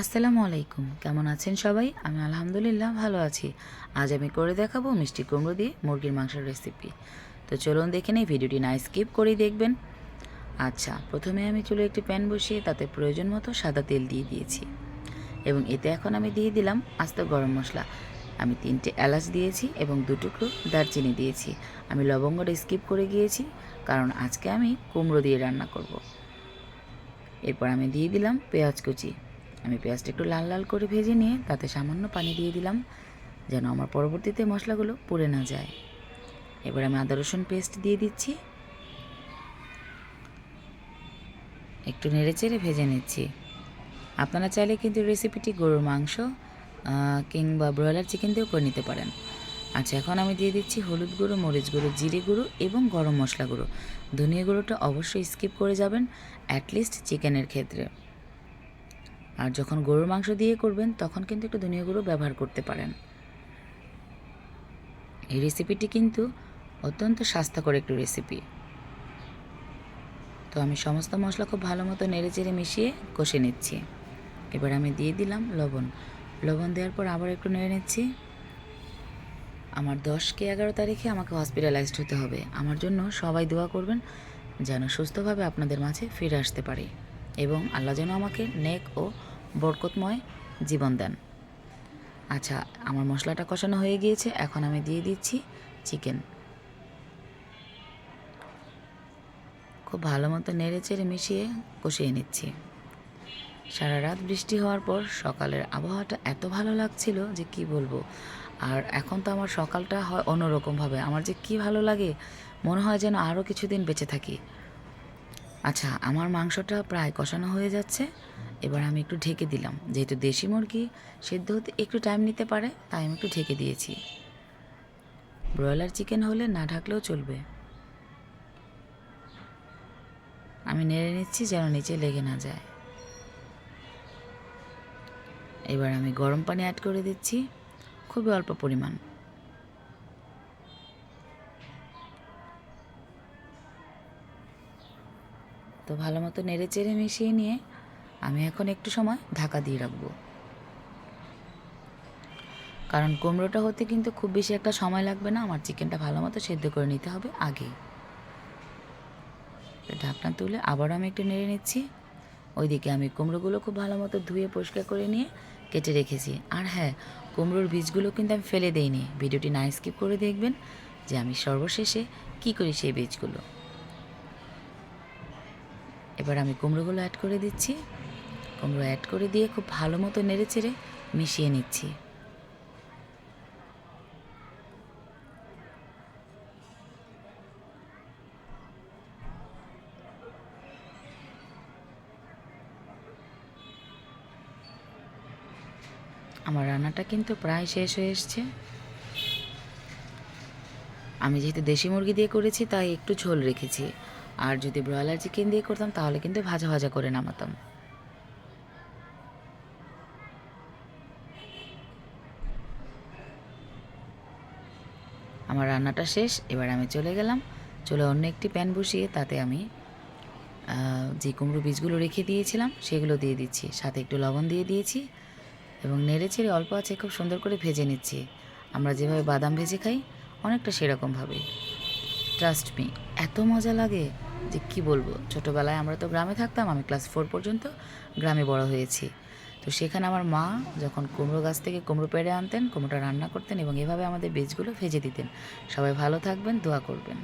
আসসালামু আলাইকুম। কেমন আছেন সবাই? আমি আলহামদুলিল্লাহ ভালো আছি। আজ আমি করে দেখাবো মিষ্টি কুমড়ো দিয়ে মুরগির মাংসের রেসিপি তো চলুন দেখে নিই, ভিডিওটি না স্কিপ করেই দেখবেন। আচ্ছা প্রথমে আমি চুলে একটি প্যান বসিয়ে তাতে প্রয়োজন মতো সাদা তেল দিয়ে দিয়েছি। এবং এতে এখন আমি দিয়ে দিলাম আস্ত গরম মশলা। আমি তিনটে এলাচ দিয়েছি এবং দুটুকরো দারচিনি দিয়েছি। আমি লবঙ্গটা স্কিপ করে গিয়েছি, কারণ আজকে আমি কুমড়ো দিয়ে রান্না করব। এরপর আমি দিয়ে দিলাম পেঁয়াজ কুচি। আমি পেঁয়াজটা একটু লাল লাল করে ভেজে নিয়ে তাতে সামান্য পানি দিয়ে দিলাম, যেন আমার পরবর্তীতে মশলাগুলো পুড়ে না যায়। এবার আমি আদা রসুন পেস্ট দিয়ে দিচ্ছি। একটু নেড়ে চেড়ে ভেজে নিচ্ছি। আপনারা চাইলে কিন্তু রেসিপিটি গরুর মাংস কিংবা ব্রয়লার চিকেন দিয়েও করে নিতে পারেন। আচ্ছা এখন আমি দিয়ে দিচ্ছি হলুদ গুঁড়ো, মরিচ গুঁড়ো, জিরে গুঁড়ো এবং গরম মশলা গুঁড়ো। ধনিয়া গুঁড়োটা অবশ্যই স্কিপ করে যাবেন অ্যাটলিস্ট চিকেনের ক্ষেত্রে। আর যখন গরুর মাংস দিয়ে করবেন, তখন কিন্তু একটু ধনিয়া গুঁড়ো ব্যবহার করতে পারেন। এই রেসিপিটি কিন্তু অত্যন্ত স্বাস্থ্যকর একটি রেসিপি। তো আমি সমস্ত মশলা খুব ভালো মতো নেড়ে চেড়ে মিশিয়ে কষে নিচ্ছি। এবার আমি দিয়ে দিলাম লবণ। লবণ দেওয়ার পর আবার একটু নেড়ে নিচ্ছি। আমার দশ কে এগারো তারিখে আমাকে হসপিটালাইজড হতে হবে। আমার জন্য সবাই দোয়া করবেন যেন সুস্থভাবে আপনাদের মাঝে ফিরে আসতে পারি। এবং আল্লাহ যেন আমাকে নেক ও বরকতময় জীবন দেন। আচ্ছা আমার মশলাটা কষানো হয়ে গিয়েছে, এখন আমি দিয়ে দিচ্ছি চিকেন। খুব ভালো মতো নেড়ে চেড়ে মিশিয়ে কষিয়ে নিচ্ছি। সারা রাত বৃষ্টি হওয়ার পর সকালের আবহাওয়াটা এত ভালো লাগছিল যে কি বলব? আর এখন তো আমার সকালটা হয় অন্যরকমভাবে। আমার যে কি ভালো লাগে, মনে হয় যেন আরও কিছুদিন বেঁচে থাকি। আচ্ছা আমার মাংসটা প্রায় কষানো হয়ে যাচ্ছে। এবার আমি একটু ঢেকে দিলাম। যেহেতু দেশি মুরগি, সেদ্ধ হতে একটু টাইম নিতে পারে, তাই আমি একটু ঢেকে দিয়েছি। ব্রয়লার চিকেন হলে না ঢাকলেও চলবে। আমি নেড়ে নিচ্ছি যেন নিচে লেগে না যায়। এবার আমি গরম পানি অ্যাড করে দিচ্ছি। খুবই অল্প পরিমাণ। তো ভালো মতো নেড়ে চেড়ে মিশিয়ে নিয়ে আমি এখন একটু সময় ঢাকা দিয়ে রাখব। কারণ কুমড়োটা হতে কিন্তু খুব বেশি একটা সময় লাগবে না, আমার চিকেনটা ভালো মতো সেদ্ধ করে নিতে হবে আগে। ঢাকনা তুলে আবারও আমি একটু নেড়ে নিচ্ছি। ওইদিকে আমি কুমড়োগুলো খুব ভালো মতো ধুয়ে পরিষ্কার করে নিয়ে কেটে রেখেছি। আর হ্যাঁ কুমড়োর বীজগুলো কিন্তু আমি ফেলে দেইনি। ভিডিওটি না স্কিপ করে দেখবেন যে আমি সর্বশেষে কি করি সেই বীজগুলো। এবার আমি কুমড়োগুলো অ্যাড করে দিচ্ছি। কুমড়ো অ্যাড করে দিয়ে খুব ভালো মতো নেড়ে চেড়ে মিশিয়ে নিচ্ছি। আমার রান্নাটা কিন্তু প্রায় শেষ হয়ে এসছে। আমি যেহেতু দেশি মুরগি দিয়ে করেছি, তাই একটু ঝোল রেখেছি। আর যদি ব্রয়লার চিকেন দিয়ে করতাম, তাহলে কিন্তু ভাজা ভাজা করে নামাতাম। আমার রান্নাটা শেষ, এবার আমি চলে গেলাম। চলে অন্য একটি প্যান বসিয়ে তাতে আমি যে কুমড়ো বীজগুলো রেখে দিয়েছিলাম, সেগুলো দিয়ে দিচ্ছি। সাথে একটু লবণ দিয়ে দিয়েছি এবং নেড়ে চেড়ে অল্প আছে, খুব সুন্দর করে ভেজে নিচ্ছি। আমরা যেভাবে বাদাম ভেজে খাই, অনেকটা সেরকমভাবে ট্রাস্ট মি এত মজা লাগে যে কি বলব? ছোটোবেলায় আমরা তো গ্রামে থাকতাম, আমি ক্লাস ফোর পর্যন্ত গ্রামে বড় হয়েছি। তো সেখানে আমার মা যখন কুমড়ো গাছ থেকে কুমড়ো পেড়ে আনতেন, কুমড়োটা রান্না করতেন এবং এভাবে আমাদের বীজগুলো ভেজে দিতেন। সবাই ভালো থাকবেন, দোয়া করবেন।